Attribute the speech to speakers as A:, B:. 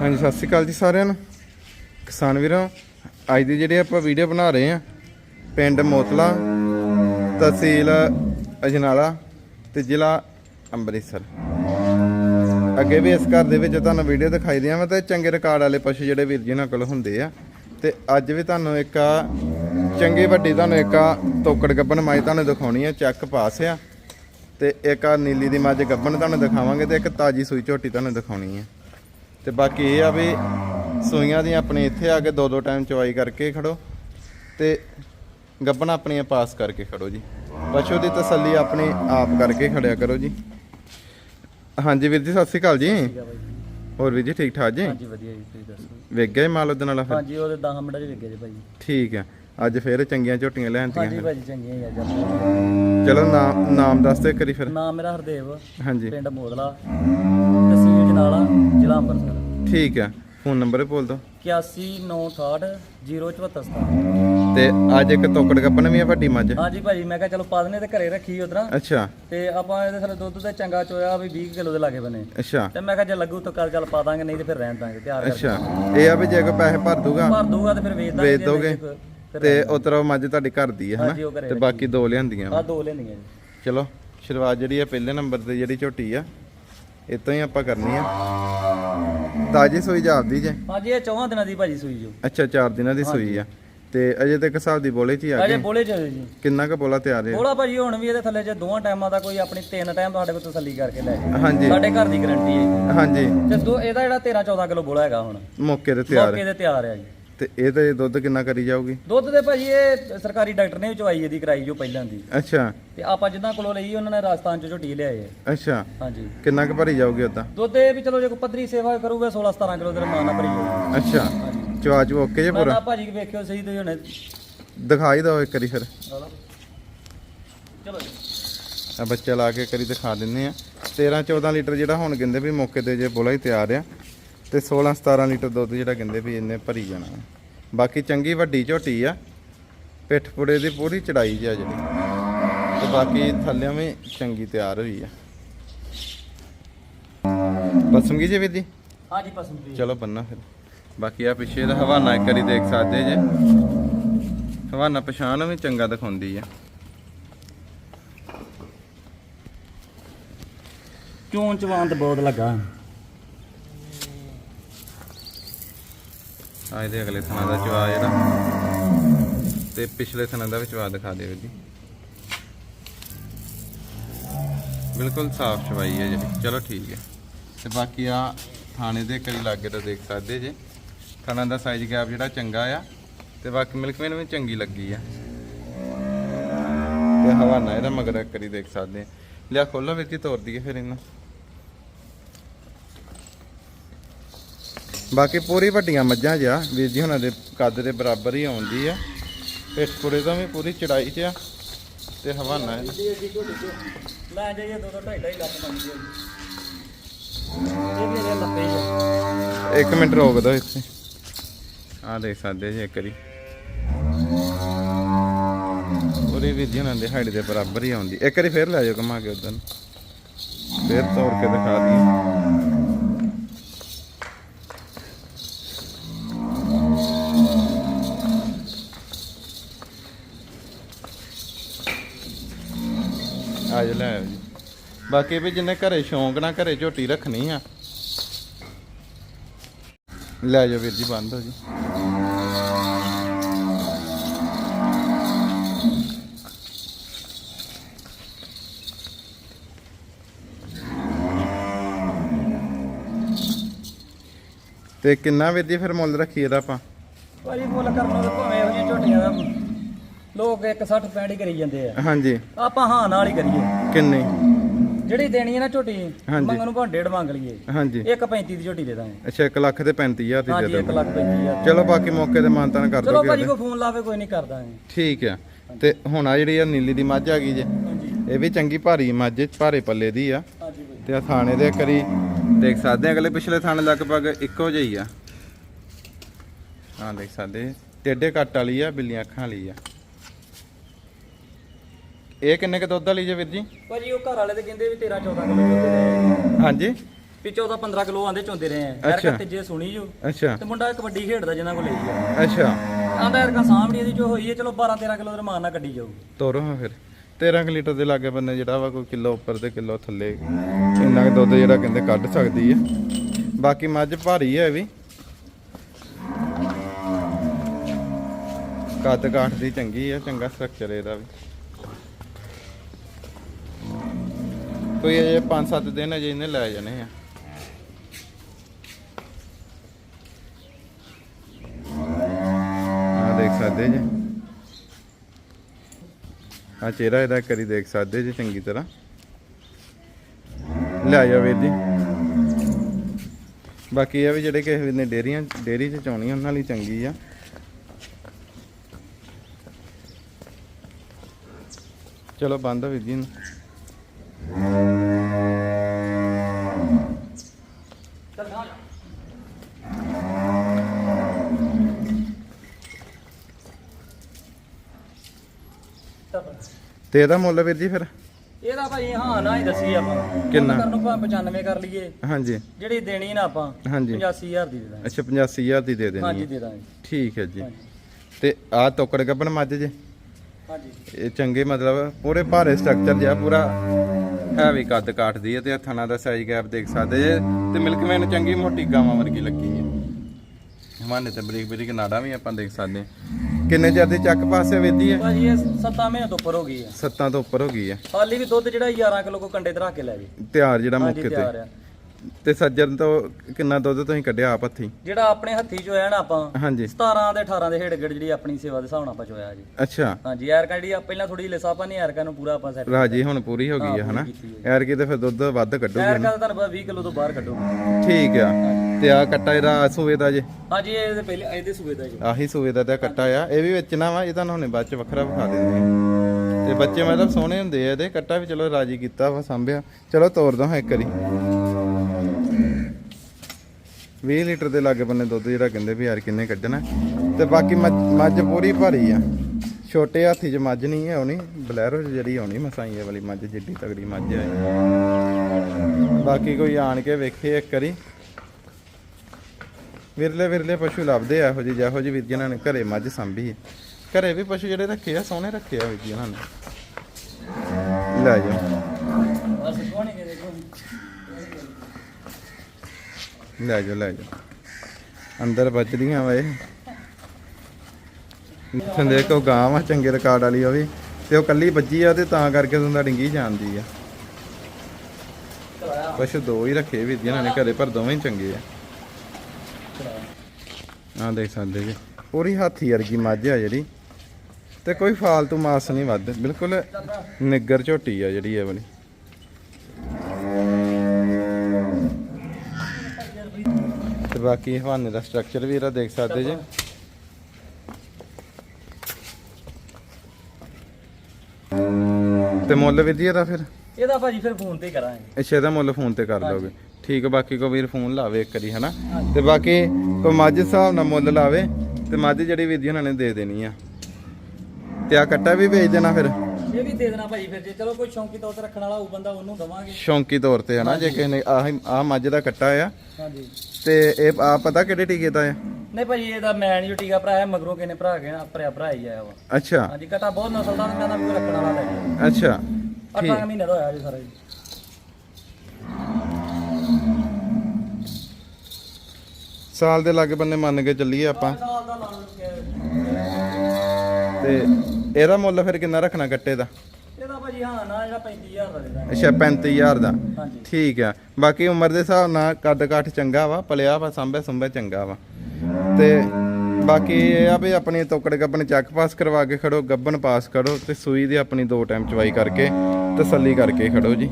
A: ਹਾਂਜੀ, ਸਤਿ ਸ਼੍ਰੀ ਅਕਾਲ ਜੀ ਸਾਰਿਆਂ ਨੂੰ। ਕਿਸਾਨ ਵੀਰੋ, ਅੱਜ ਦੀ ਜਿਹੜੀ ਆਪਾਂ ਵੀਡੀਓ ਬਣਾ ਰਹੇ ਆ ਪਿੰਡ ਮੋਤਲਾ, ਤਹਿਸੀਲ ਅਜਨਾਲਾ ਤੇ ਜ਼ਿਲ੍ਹਾ ਅੰਮ੍ਰਿਤਸਰ। ਅੱਗੇ ਵੀ ਇਸ ਘਰ ਦੇ ਵਿੱਚ ਤੁਹਾਨੂੰ ਵੀਡੀਓ ਦਿਖਾਈ ਦਿਆਂ ਮੈਂ ਤੇ ਚੰਗੇ ਰਿਕਾਰਡ ਵਾਲੇ ਪਸ਼ੂ ਜਿਹੜੇ ਵੀਰ ਜੀ ਨਾਲ ਕੋਲ ਹੁੰਦੇ ਆ। ਤੇ ਅੱਜ ਵੀ ਤੁਹਾਨੂੰ ਇੱਕ ਆ, ਚੰਗੀ ਵੱਡੀ ਤੁਹਾਨੂੰ ਇੱਕ ਆ ਤੋਕੜ ਗੱਬਨ ਮਾਈ ਤੁਹਾਨੂੰ ਦਿਖਾਉਣੀ ਆ, ਚੱਕ ਪਾਸ ਆ। ਤੇ ਇੱਕ ਆ ਨੀਲੀ ਦੀ ਮੱਝ ਗੱਬਨ ਤੁਹਾਨੂੰ ਦਿਖਾਵਾਂਗੇ ਤੇ ਇੱਕ ਤਾਜੀ ਸੂਈ ਝੋਟੀ ਤੁਹਾਨੂੰ ਦਿਖਾਉਣੀ ਆ। ਤੇ ਬਾਕੀ ਇਹ ਆ ਵੀ ਸੂਈਆਂ ਦੀਆਂ ਆਪਣੇ ਇੱਥੇ ਆ ਕੇ ਦੋ ਦੋ ਟਾਈਮ ਚਵਾਈ ਕਰਕੇ ਖੜੋ ਤੇ ਗੱਬਨ ਆਪਣੀਆਂ ਪਾਸ ਕਰਕੇ ਖੜੋ ਜੀ। ਪਸ਼ੂ ਦੀ ਤਸੱਲੀ ਆਪਣੀ ਆਪ ਕਰਕੇ ਖੜਿਆ ਕਰੋ ਜੀ। ਹਾਂਜੀ ਵੀਰ ਜੀ ਸਤਿ ਸ਼੍ਰੀ ਅਕਾਲ ਜੀ। ਹੋਰ ਵੀਰ ਜੀ ਠੀਕ ਠਾਕ ਜੀ?
B: ਹਾਂਜੀ ਵਧੀਆ ਜੀ ਤੁਸੀਂ ਦੱਸੋ?
A: ਵੇਖ ਗਏ ਮਾਲ ਉਹਦੇ ਨਾਲ ਫਿਰ?
B: ਹਾਂਜੀ ਉਹਦੇ 10 ਮਿੰਟਾਂ ਚ ਵਿਕੇ ਜੀ ਭਾਈ
A: ਠੀਕ ਆ। ਅੱਜ ਫੇਰ ਚੰਗੀਆਂ ਝੋਟੀਆਂ ਲੈਣਤੀਆਂ
B: ਹਾਂਜੀ
A: ਫਿਰ?
B: ਭਾਜੀ ਚੰਗੀਆਂ ਹੀ ਆ ਜੀ
A: ਚਲੋ ਨਾਮ ਨਾਮ ਦੱਸ ਦੇ ਕਰੀ ਫਿਰ।
B: ਨਾਮ ਮੇਰਾ ਹਰਦੇਵ।
A: ਹਾਂਜੀ।
B: ਪਿੰਡ ਮੋਦਲਾ। ਜ਼ਿਲ੍ਹਾ ਅੰਮ੍ਰਿਤਸਰ।
A: ਠੀਕ ਆ ਫੋਨ ਨੰਬਰ ਬੋਲ ਦੋ
B: 8198 07477
A: ਤੇ ਅੱਜ ਇੱਕ ਤੋਕੜ ਗੱਬਨ ਵੀ ਆ ਵੱਡੀ ਮੱਝ?
B: ਹਾਂਜੀ ਭਾਜੀ ਮੈਂ ਕਿਹਾ ਚਲੋ ਪਾ ਦਨੇ ਤੇ ਘਰੇ ਰੱਖੀ ਉਧਰ।
A: ਅੱਛਾ।
B: ਤੇ ਆਪਾਂ ਇਹਦੇ ਥੱਲੇ ਦੁੱਧ ਤੇ ਚੰਗਾ ਚੋਇਆ ਵੀ 20 ਕਿਲੋ ਦੇ ਲਾਗੇ ਬਨੇ
A: ਅੱਛਾ।
B: ਤੇ ਮੈਂ ਕਿਹਾ ਜੇ ਲੱਗੂ ਤਾਂ ਕੱਲ ਚੱਲ ਪਾ ਦਾਂਗੇ ਨਹੀਂ ਤੇ ਫਿਰ ਰਹਿਣ ਦਾਂਗੇ ਤਿਆਰ ਕਰ
A: ਅੱਛਾ। ਇਹ ਆ ਵੀ ਜੇ ਕੋਈ ਪੈਸੇ ਭਰ ਦੂਗਾ
B: ਭਰ ਦੂਗਾ ਤੇ ਫਿਰ ਵੇਚ ਦਾਂਗੇ
A: ਵੇਚ
B: ਜੇ
A: ਦੋਗੇ।
B: ਨਹੀਂ ਤੇ ਫਿਰ
A: ਤੇ ਉਤਰੋ ਮੱਝ ਤੁਹਾਡੀ ਘਰ ਦੀ ਹੈ
B: ਹਾਂਜੀ, ਉਹ
A: ਹਨਾ
B: ਘਰੇ
A: ਤੇ ਬਾਕੀ ਦੋ ਲਿਆਂਦੀਆਂ।
B: ਆ ਦੋ ਲੈਣੀਆਂ ਜੀ।
A: ਚਲੋ ਸ਼ੁਰੂਆਤ ਜਿਹੜੀ ਆ ਪਹਿਲੇ ਨੰਬਰ ਤੇ ਜਿਹੜੀ ਝੋਟੀ ਆ ਇਤੋਂ ਹੀ ਆਪਾਂ ਕਰਨੀ ਆ। ਤਾਜੀ ਸੂਈ ਜਾਪਦੀ ਜੇ?
B: ਹਾਂਜੀ ਇਹ ਚੌਹਾਂ ਦਿਨਾਂ ਦੀ ਭਾਜੀ ਸੂਈ ਜੋ।
A: ਅੱਛਾ 4 ਦਿਨਾਂ ਦੀ ਸੂਈ ਆ। ਤੇ ਅਜੇ ਤੱਕ ਹਿਸਾਬ ਦੀ ਬੋਲੇ ਚ ਹੀ ਆ
B: ਅਜੇ
A: ਗਈ
B: ਬੋਲੇ ਚ ਜੀ।
A: ਕਿੰਨਾ ਕੁ ਬੋਲਾ ਤਿਆਰ ਹੈ?
B: ਬੋਲਾ ਭਾਜੀ ਹੁਣ ਵੀ ਇਹਦੇ ਥੱਲੇ ਜੇ ਦੋਵਾਂ ਟਾਈਮਾਂ ਦਾ ਕੋਈ ਆਪਣੀ ਤਿੰਨ ਟਾਈਮ ਤੁਹਾਡੇ ਕੋਲ ਤਸੱਲੀ ਕਰਕੇ ਲੈ
A: ਹਾਂਜੀ।
B: ਸਾਡੇ ਘਰ ਦੀ ਗਾਰੰਟੀ ਹੈ
A: ਹਾਂਜੀ।
B: ਤੇ ਦੋ ਇਹਦਾ ਜਿਹੜਾ 13 14 ਕਿਲੋ ਬੋਲਾ ਹੈਗਾ ਹੁਣ।
A: ਮੌਕੇ ਤੇ ਤਿਆਰ
B: ਮੌਕੇ
A: ਹੈ
B: ਦੇ ਤਿਆਰ ਹੈ ਜੀ।
A: ਤੇ ਇਹ ਤੇ ਦੁੱਧ ਕਿੰਨਾ ਕਰੀ ਜਾਊਗੀ?
B: ਦੁੱਧ ਦੇ ਭਾਜੀ ਇਹ ਸਰਕਾਰੀ ਡਾਕਟਰ ਨੇ ਚਵਾਈ ਇਹਦੀ ਕਰਾਈ ਜੋ ਪਹਿਲਾਂ ਦੀ।
A: ਅੱਛਾ।
B: ਤੇ ਆਪਾਂ ਜਿੱਦਾਂ ਕੋਲੋਂ ਲਈ ਉਹਨਾਂ ਨੇ ਰਾਜਸਥਾਨ ਚ ਝੋਟੀ ਲਿਆਏ ਆ।
A: ਅੱਛਾ।
B: ਹਾਂਜੀ।
A: ਕਿੰਨਾ ਕੁ ਭਰੀ ਜਾਊਗੀ ਉਦਾਂ
B: ਦੁੱਧ ਇਹ ਵੀ ਚਲੋ ਜੇ ਕੋਈ ਪੱਧਰੀ ਸੇਵਾ ਕਰੂਗਾ 16 17 ਕਿਲੋ ਦੇ ਮਾਂ ਨਾਲ ਭਰੀ ਹੋਊਗੀ
A: ਅੱਛਾ। ਚਵਾਚ ਓਕੇ ਜੇ
B: ਮੈਂ
A: ਪੂਰਾ
B: ਤਾਂ ਭਾਜੀ ਵੇਖਿਓ ਸਹੀ ਤੁਸੀਂ ਹੁਣੇ।
A: ਦਿਖਾਈ ਦਿਓ ਇੱਕ ਵਾਰੀ ਫਿਰ।
B: ਚਲੋ।
A: ਆ ਬੱਚਾ ਲਾ ਕੇ ਕਰੀ ਦਿਖਾ ਦਿੰਨੇ ਆ। 13 14 ਲੀਟਰ ਜਿਹੜਾ ਹੁਣ ਕਹਿੰਦੇ ਵੀ ਮੌਕੇ ਤੇ ਜੇ ਬੋਲਾ ਹੀ ਤਿਆਰ ਆ। ਤੇ 16 17 ਲੀਟਰ ਦੁੱਧ ਜਿਹੜਾ ਕਹਿੰਦੇ ਵੀ ਇਹਨੇ ਭਰੀ ਜਾਣਾ। ਬਾਕੀ ਚੰਗੀ ਵੱਡੀ ਝੋਟੀ ਆ। ਪਿੱਠ ਪੁੜੇ ਦੀ ਪੂਰੀ ਚੜਾਈ ਜਿਹਾ ਜਿਹੜੀ। ਤੇ ਬਾਕੀ ਥੱਲਿਆਂ ਵੀ ਚੰਗੀ ਤਿਆਰ ਹੋਈ ਆ। ਬਸਮਗੀ ਜੀ ਵੀਰ ਜੀ?
B: ਹਾਂਜੀ ਪਸੰਦ
A: ਚਲੋ ਬੰਨਾ ਫਿਰ। ਬਾਕੀ ਆ ਪਿੱਛੇ ਦਾ ਹਵਾਨਾ ਇੱਕ ਵਾਰੀ ਦੇਖ ਸਕਦੇ ਜੇ। ਹਵਾਨਾ ਪਛਾਣ ਵੀ ਚੰਗਾ ਦਿਖਾਉਂਦੀ ਆ।
B: ਚੋਣ ਚਵਾਨ ਤੇ ਬਹੁਤ ਲੱਗਾ।
A: ਆ ਇਹਦੇ ਅਗਲੇ ਥਣਾ ਦਾ ਚਵਾ ਜਿਹੜਾ। ਤੇ ਪਿਛਲੇ ਥਣਾ ਦਾ ਵੀ ਚਵਾ ਦਿਖਾ ਦਿਓ ਜੀ। ਬਿਲਕੁਲ ਸਾਫ਼ ਚਵਾਈ ਹੈ ਜਿਹੜੀ। ਚਲੋ ਠੀਕ ਹੈ। ਤੇ ਬਾਕੀ ਆ ਥਾਣੇ ਦੇ ਕਰੀ ਲਾਗੇ ਤਾਂ ਦੇਖ ਸਕਦੇ ਜੇ। ਥਣਾ ਦਾ ਸਾਈਜ਼ ਗੈਪ ਜਿਹੜਾ ਚੰਗਾ ਆ। ਤੇ ਬਾਕੀ ਮਿਲਕਮੈਨ ਵੀ ਚੰਗੀ ਲੱਗੀ ਆ। ਤੇ ਹਵਾਨਾ ਇਹਦਾ ਮਗਰ ਕਰੀ ਦੇਖ ਸਕਦੇ ਆ। ਲਿਆ ਖੋਲੋ ਵੀਰ ਜੀ ਤੋੜ ਦਈਏ ਫਿਰ ਇਹਨਾਂ। ਬਾਕੀ ਪੂਰੀ ਵੱਡੀਆਂ ਮੱਝਾਂ ਜਿਆ ਵੀਰ ਜੀ ਹੁਣਾਂ ਦੇ ਕੱਦ ਦੇ ਬਰਾਬਰ ਹੀ ਆਉਂਦੀ ਆ। ਪਿੱਠ ਪੁੜੇ ਤੋਂ ਵੀ ਪੂਰੀ ਚੜਾਈ 'ਚ ਆ ਤੇ ਹਵਾਨਾ ਹੈ।
B: ਲੈ ਜਾਈਏ ਦੋ ਦੋ ਢਾਈ ਢਾਈ ਲੱਖ ਮੰਗਦੇ ਆ ਜੀ। ਇਹ ਵੀ ਇਹਦੇ ਲੱਪੇ ਹੀ ਆ।
A: ਇੱਕ ਮਿੰਟ ਰੋਕ ਦੋ ਇੱਥੇ। ਆ ਦੇਖ ਸਕਦੇ ਜੀ ਇੱਕ ਵਾਰੀ। ਪੂਰੀ ਵੀਰ ਜੀ ਹੁਣਾਂ ਦੇ ਹਾਈਟ ਦੇ ਬਰਾਬਰ ਹੀ ਆਉਂਦੀ। ਇੱਕ ਵਾਰੀ ਫੇਰ ਲੈ ਜਾਓ ਘੁਮਾ ਕੇ ਉਧਰ ਫੇਰ ਤੋੜ ਕੇ ਦਿਖਾ ਦਈਏ। ਆ ਲੈ ਆਓ ਜੀ। ਬਾਕੀ ਵੀ ਜਿੰਨੇ ਘਰੇ ਸ਼ੌਂਕ ਨਾਲ ਘਰੇ ਝੋਟੀ ਰੱਖਣੀ ਆ। ਲੈ ਜਾਓ ਵੀਰ ਜੀ, ਬੰਦ ਹੋ ਜੀ। ਤੇ ਕਿੰਨਾ ਵੀਰ ਜੀ ਫਿਰ ਮੁੱਲ ਰੱਖੀਏ ਇਹਦਾ ਆਪਾਂ?
B: ਭਾਜੀ ਮੁੱਲ ਕਰਨੋਂ ਤੇ ਭਾਵੇਂ ਇਹੋ ਜਿਹੀਆਂ ਝੋਟੀਆਂ ਦਾ ਲੋਕ 160 65 ਹੀ ਕਰੀ ਜਾਂਦੇ ਆ।
A: ਹਾਂਜੀ।
B: ਆਪਾਂ ਹਾਂ ਨਾਲ ਹੀ ਕਰੀਏ।
A: ਕਿੰਨੇ?
B: ਜਿਹੜੀ ਦੇਣੀ ਹੈ ਨਾ ਝੋਟੀ
A: ਹਾਂਜੀ।
B: ਮੰਗਣ ਨੂੰ ਭਾਵੇਂ ਡੇਢ ਮੰਗ ਲਈਏ।
A: ਹਾਂਜੀ।
B: 1.35 ਦੀ ਝੋਟੀ ਦੇ ਦਾਂਗੇ।
A: ਅੱਛਾ 1 ਲੱਖ ਤੇ 35000 ਦੀ
B: ਹਾਂਜੀ
A: ਦੇ
B: 1
A: ਦੋ
B: ਲੱਖ 35000
A: ਚਲੋ ਬਾਕੀ ਮੌਕੇ ਤੇ ਮਾਨਤਾਨ ਕਰ
B: ਚਲੋ
A: ਦੋਗੇ
B: ਭਾਜੀ ਕੋਈ ਫੋਨ ਲਾਵੇ ਕੋਈ ਨਹੀਂ ਕਰਦਾ
A: ਠੀਕ ਆ। ਤੇ ਹੁਣ ਆ ਜਿਹੜੀ ਆ ਨੀਲੀ ਦੀ ਮੱਝ ਆ ਗਈ ਜੇ
B: ਹਾਂਜੀ।
A: ਇਹ ਵੀ ਚੰਗੀ ਭਾਰੀ ਮੱਝ ਭਾਰੇ ਪੱਲੇ ਦੀ ਆ।
B: ਹਾਂਜੀ ਭਾਈ।
A: ਤੇ ਆ ਥਾਣੇ ਦੇ ਕਰੀ ਦੇਖ ਸਕਦੇ ਆ ਅਗਲੇ ਪਿਛਲੇ ਥਾਣੇ ਲਗਭਗ ਇੱਕੋ ਜਿਹੀ ਆ। ਹਾਂ ਦੇਖ ਸਕਦੇ ਟੇਡੇ ਕੱਟ ਵਾਲੀ ਆ ਬਿੱਲੀਆਂ ਅੱਖਾਂ ਵਾਲੀ ਆ। ਇਹ ਕਿੰਨੇ ਕ ਦੁੱਧ ਵਾਲੀ ਜੇ ਵੀਰ ਜੀ?
B: ਭਾਜੀ ਉਹ ਘਰ ਵਾਲੇ ਤੇ ਕਹਿੰਦੇ ਵੀ 13 14 ਕਿਲੋ ਦੁੱਧ ਦੇ
A: ਹਾਂਜੀ।
B: ਵੀ 14 15 ਕਿਲੋ ਆਂਦੇ ਚੋਂਦੇ ਰਹੇ ਆ।
A: ਅੱਛਾ।
B: ਯਾਰ ਕਾ ਤੀਜੇ ਸੁਣੀ ਜੋ।
A: ਅੱਛਾ।
B: ਤੇ ਮੁੰਡਾ ਕਬੱਡੀ ਖੇਡਦਾ ਜਿਨ੍ਹਾਂ ਕੋਲ ਲਈ ਆ
A: ਅੱਛਾ।
B: ਆਂਦਾ ਯਾਰ ਕਾ ਸਾਹਮਣੇ ਦੀ ਜੋ ਹੋਈ ਹੈ ਚਲੋ 12 13 ਕਿਲੋ ਦੇ ਨਾਲ ਕੱਢੀ ਜਾਊ।
A: ਤੋਰੋ ਹਾਂ ਫਿਰ। 13 ਕੁ ਲੀਟਰ ਦੇ ਲਾਗੇ ਬੰਨੇ ਜਿਹੜਾ ਵਾ ਕੋਈ ਕਿਲੋ ਉੱਪਰ ਤੇ ਕਿਲੋ ਥੱਲੇ ਇੰਨਾ ਕੁ ਦੁੱਧ ਜਿਹੜਾ ਕਹਿੰਦੇ ਕੱਢ ਸਕਦੀ ਹੈ। ਬਾਕੀ ਮੱਝ ਭਾਰੀ ਹੈ ਵੀ। ਕੱਦ ਕਾਠ ਦੀ ਚੰਗੀ ਹੈ ਚੰਗਾ ਸਟਰਕਚਰ ਇਹਦਾ ਵੀ। ਕੋਈ ਅਜੇ 5-7 ਦਿਨ ਅਜੇ ਇਹਨੇ ਲੈ ਜਾਣੇ ਆ। ਆ ਦੇਖ ਸਕਦੇ ਜੀ। ਆ ਚਿਹਰਾ ਇਹਦਾ ਕਰੀ ਦੇਖ ਸਕਦੇ ਜੀ ਚੰਗੀ ਤਰ੍ਹਾਂ। ਲੈ ਜਾ ਵੀਰ ਜੀ। ਬਾਕੀ ਇਹ ਵੀ ਜਿਹੜੇ ਕਿਸੇ ਵੀਰ ਨੇ ਡੇਰੀਆਂ, ਡੇਰੀ 'ਚ ਚਾਉਣੀਆਂ ਉਹਨਾਂ ਲਈ ਚੰਗੀ ਆ। ਚਲੋ ਬੰਦ ਆ ਵੀਰ ਜੀ ਇਹਨੂੰ। ਤੇ ਇਹਦਾ ਮੁੱਲ ਵੀਰ ਜੀ ਫਿਰ?
B: ਇਹਦਾ ਭਾਈ ਹਾਂ ਨਾ ਹੀ ਦੱਸੀ ਆਪਾਂ।
A: ਕਿੰਨਾ?
B: ਕਰਨ ਨੂੰ ਭਾਵੇਂ 95 ਕਰ ਲਈਏ।
A: ਹਾਂਜੀ।
B: ਜਿਹੜੀ ਦੇਣੀ ਨਾ ਆਪਾਂ
A: ਹਾਂਜੀ।
B: 85000 ਦੀ ਦੇ ਦਾਂਗੇ।
A: ਅੱਛਾ 85000 ਦੀ ਦੇ
B: ਹਾਂਜੀ
A: ਦੇਣੀ ਹੈ।
B: ਦੇ ਦਾਂਗੇ।
A: ਠੀਕ ਹੈ ਜੀ।
B: ਹਾਂਜੀ।
A: ਤੇ ਆ ਤੋਕੜ ਗੱਬਣ ਮੱਝ ਜੇ?
B: ਹਾਂਜੀ।
A: ਇਹ ਚੰਗੇ ਮਤਲਬ ਪੂਰੇ ਭਾਰੇ ਸਟਰਕਚਰ ਜਿਹਾ ਪੂਰਾ ਹੈਵੀ ਕੱਦ ਕਾਟਦੀ ਹੈ ਤੇ ਥਣਾ ਦਾ ਸਾਈਜ਼ ਗੈਪ ਦੇਖ ਸਕਦੇ ਜੇ। ਤੇ ਮਿਲਕਮੈਨ ਚੰਗੀ ਮੋਟੀ ਗਾਵਾਂ ਵਰਗੀ ਲੱਗੀ ਹੈ। ਹਮਾਨੇ ਤੇ ਬਰੀਕ ਬਰੀਕ ਨਾੜਾ ਵੀ ਆਪਾਂ ਦੇਖ ਸਕਦੇ ਹਾਂ। ਕਿੰਨੇ ਚਿਰ ਦੀ ਚੱਕ ਪਾਸੇ ਵੇਦੀ ਹੈ?
B: ਭਾਜੀ ਇਹ 7 ਮਹੀਨੇ ਤੋਂ ਉੱਪਰ ਹੋ ਗਈ ਆ
A: ਸੱਤਾਂ ਤੋਂ ਉੱਪਰ ਹੋ ਗਈ ਹੈ।
B: ਹਾਲੀ ਵੀ ਦੁੱਧ ਜਿਹੜਾ 11 ਕਿਲੋ ਕੋ ਕੰਡੇ ਤੇ ਰੱਖ ਕੇ ਲੈ ਜੀ
A: ਤਿਆਰ ਜਿਹੜਾ ਮੌਕੇ
B: ਤਿਆਰ
A: ਤੇ
B: ਆ।
A: ਤੇ ਸੱਜਣ ਤੋਂ ਕਿੰਨਾ ਦੁੱਧ ਤੁਸੀਂ ਕੱਢਿਆ ਆਪ ਹੱਥੀ?
B: ਜਿਹੜਾ ਆਪਣੇ ਹੱਥੀ ਚ ਹੋਇਆ ਨਾ ਆਪਾਂ
A: ਹਾਂਜੀ।
B: 17 ਦੇ 18 ਦੇ ਹੇੜ ਗੇੜ ਜਿਹੜੀ ਆਪਣੀ ਸੇਵਾ ਦੇ ਹਿਸਾਬ ਨਾਲ ਆਪਾਂ ਚੋਇਆ ਜੀ।
A: ਅੱਛਾ।
B: ਹਾਂਜੀ ਯਾਰ ਜਿਹੜੀ ਆ ਪਹਿਲਾਂ ਥੋੜੀ ਲਿਸਾ ਆਪਾਂ ਨਹੀਂ ਯਾਰ ਨੂੰ ਪੂਰਾ ਆਪਾਂ ਸੈੱਟ
A: ਰਾਜੀ ਹੁਣ ਪੂਰੀ ਹੋ ਗਈ ਹੈ
B: ਹਾਂ,
A: ਹਨਾ?
B: ਪੂਰੀ ਕੀਤੀ
A: ਐਰ ਕੀ ਤੇ ਫਿਰ ਦੁੱਧ ਵੱਧ ਕੱਢੂਗੀ
B: ਯਾਰ
A: ਨਾ
B: ਕਾ ਤੁਹਾਨੂੰ ਪਤਾ 20 ਕਿਲੋ ਤੋਂ ਬਾਹਰ ਕੱਢੋ
A: ਠੀਕ ਆ। ਤੇ ਆ ਕੱਟਾ ਇਹਦਾ ਸੂਏ ਦਾ ਜੇ?
B: ਹਾਂਜੀ ਇਹ ਇਹਦੇ ਪਹਿਲੇ ਇਹਦੇ ਸੂਬੇ ਦਾ ਜੀ।
A: ਆਹੀ ਸੂਏ ਦਾ ਤਾਂ ਕੱਟਾ ਆ। ਇਹ ਵੀ ਵੇਚਣਾ ਵਾ ਇਹ ਤੁਹਾਨੂੰ ਹੁਣੇ ਬਾਅਦ ਚ ਵੱਖਰਾ ਵਿਖਾ ਦਿੰਦੇ ਤੇ ਬੱਚੇ ਮਤਲਬ ਸੋਹਣੇ ਹੁੰਦੇ ਆ ਇਹਦੇ। ਕੱਟਾ ਵੀ ਚਲੋ ਰਾਜੀ ਕੀਤਾ ਵਾ ਸੰਭਿਆ। ਚਲੋ ਤੋਰ ਦੋ ਇੱਕ ਵਾਰੀ। 20 ਲੀਟਰ ਦੇ ਲਾਗੇ ਬੰਨੇ ਦੁੱਧ ਜਿਹੜਾ ਕਹਿੰਦੇ ਵੀ ਯਾਰ ਕਿੰਨੇ ਕੱਢਣਾ। ਤੇ ਬਾਕੀ ਮੱਝ ਪੂਰੀ ਭਰੀ ਆ। ਛੋਟੇ ਹਾਥੀ 'ਚ ਮੱਝ ਨਹੀਂ ਹੈ ਆਉਣੀ ਬਲੈਰੋ 'ਚ ਜਿਹੜੀ ਆਉਣੀ ਮਸਾਈਏ ਵਾਲੀ ਮੱਝ, ਜਿੱਡੀ ਤਗੜੀ ਮੱਝ ਆ ਬਾਕੀ ਕੋਈ ਆਣ ਕੇ ਵੇਖੇ ਇੱਕ ਵਾਰੀ। ਵਿਰਲੇ ਵਿਰਲੇ ਪਸ਼ੂ ਲੱਭਦੇ ਆ ਇਹੋ ਜਿਹੇ, ਜਿਹੋ ਜਿਹੇ ਵੀਰ ਜਿਨ੍ਹਾਂ ਨੇ ਘਰੇ ਮੱਝ ਸੰਭੀ ਹੈ ਘਰੇ ਵੀ ਪਸ਼ੂ ਜਿਹੜੇ ਰੱਖੇ ਆ, ਸੋਹਣੇ ਰੱਖੇ ਆ ਵੀਰ ਜੀ ਉਹਨਾਂ ਨੇ। ਲੈ ਜਾਓ। ਲੈ ਜਾਓ ਲੈ ਜਾਓ। ਅੰਦਰ ਬਚਦੀਆਂ ਵਾ ਇਹ। ਇੱਥੇ ਦੇਖੋ ਗਾਂ ਵਾ ਚੰਗੇ ਰਿਕਾਰਡ ਵਾਲੀ ਉਹ ਵੀ। ਤੇ ਉਹ ਕੱਲੀ ਵੱਜੀ ਆ ਤੇ ਤਾਂ ਕਰਕੇ ਤੁੰਦਾ ਡਿੰਗੀ ਜਾਂਦੀ ਆ। ਪਸ਼ੂ ਦੋ ਹੀ ਰੱਖੇ ਵੀ ਜੀ ਨੇ ਘਰੇ, ਪਰ ਦੋਵੇਂ ਚੰਗੇ ਆ। ਆ ਦੇਖ ਸਕਦੇ ਜੀ, ਪੂਰੀ ਹਾਥੀ ਵਰਗੀ ਮੱਝ ਆ ਜਿਹੜੀ। ਤੇ ਕੋਈ ਫਾਲਤੂ ਮਾਸ ਨਹੀਂ ਵੱਧ, ਬਿਲਕੁਲ ਨਿੱਗਰ ਝੋਟੀ ਆ ਜਿਹੜੀ ਇਹ ਵਾਲੀ। ਤੇ ਬਾਕੀ ਹਵਾਨੇ ਦਾ ਸਟਰਕਚਰ ਵੀ ਇਹਦਾ ਦੇਖ ਸਕਦੇ ਜੀ। ਤੇ ਮੁੱਲ ਵੀਰ ਜੀ ਇਹਦਾ ਫਿਰ?
B: ਇਹਦਾ ਭਾਜੀ ਫਿਰ ਫੋਨ ਤੇ ਕਰਾਂਗੇ।
A: ਅੱਛਾ ਇਹਦਾ ਮੁੱਲ ਫੋਨ ਤੇ ਕਰ ਲਓਗੇ। ਠੀਕ ਹੈ ਬਾਕੀ ਕੋ ਵੀਰ ਫੋਨ ਲਾਵੇ ਇੱਕ ਵਾਰੀ ਹਨਾ? ਤੇ ਬਾਕੀ ਕੋ ਮੱਝ ਹਿਸਾਬ ਨਾਲ ਮੁੱਲ ਲਾਵੇ ਤੇ ਮੱਝ ਜਿਹੜੀ ਵੀਰ ਜੀ ਉਹਨਾਂ ਨੇ ਦੇ ਦੇਣੀ ਆ। ਤੇ ਆ ਕੱਟਾ ਵੀ ਵੇਚ ਦੇਣਾ ਫਿਰ?
B: ਇਹ ਵੀ ਦੇ ਦੇਣਾ ਭਾਜੀ ਫਿਰ ਜੇ। ਚਲੋ ਕੋਈ ਸ਼ੌਂਕੀ ਤੌਰ ਤੇ ਰੱਖਣ ਵਾਲਾ ਹੋਊ ਬੰਦਾ ਉਹਨੂੰ ਦਵਾਂਗੇ।
A: ਸ਼ੌਂਕੀ ਤੌਰ ਤੇ ਹਨਾ ਜੇ ਕਿਸੇ ਨੇ ਆਹ ਆ ਮੱਝ ਦਾ ਕੱਟਾ ਆ।
B: ਹਾਂਜੀ।
A: ਤੇ ਇਹ ਆ ਪਤਾ ਕਿਹੜੇ ਟੀਕੇ ਦਾ ਆ?
B: ਨਹੀਂ ਭਾਜੀ ਇਹਦਾ ਮੈਂ ਨਹੀਂ ਟੀਕਾ ਭਰਾ ਹੈ ਮਗਰੋਂ ਕਿਨੇ ਭਰਾ ਨਾ ਭਰਿਆ ਭਰਾ ਹੀ ਆਇਆ ਵਾ
A: ਅੱਛਾ।
B: ਹਾਂਜੀ ਕਟਾ ਬਹੁਤ ਨਸਲ ਦਾ ਤਾਂ ਕੋਈ ਰੱਖਣ ਵਾਲਾ ਗਿਆ
A: ਅੱਛਾ।
B: 18 ਮਹੀਨੇ ਦਾ ਹੋਇਆ ਜੀ ਸਾਰਾ ਜੀ।
A: ਸਾਲ ਦੇ ਲਾਗੇ ਬੰਨੇ ਮੰਨ ਕੇ ਚੱਲੀਏ ਆਪਾਂ। ਤੇ ਇਹਦਾ ਮੁੱਲ ਫਿਰ ਕਿੰਨਾ ਰੱਖਣਾ ਕੱਟੇ ਦਾ?
B: ਇਹਦਾ ਭਾਜੀ ਹਾਂ ਨਾ ਜਿਹੜਾ 35000 ਦਾ ਦੇਦਾ
A: ਅੱਛਾ 35000 ਦਾ।
B: ਹਾਂਜੀ।
A: ਠੀਕ ਆ। ਬਾਕੀ ਉਮਰ ਦੇ ਹਿਸਾਬ ਨਾਲ ਕੱਦ ਕਾਠ ਚੰਗਾ ਵਾ ਪਲਿਆ ਵਾ ਸੰਭੇ ਸੰਭੇ ਚੰਗਾ ਵਾ। ਤੇ ਬਾਕੀ ਇਹ ਆ ਵੀ ਆਪਣੀ ਤੋਕੜ ਗੱਬਨ ਚੱਕ ਪਾਸ ਕਰਵਾ ਕੇ ਖੜੋ ਗੱਬਨ ਪਾਸ ਕਰੋ ਤੇ ਸੂਈ ਦੀ ਆਪਣੀ ਦੋ ਟਾਈਮ ਚਵਾਈ ਕਰਕੇ ਤਸੱਲੀ ਕਰਕੇ ਖੜੋ ਜੀ।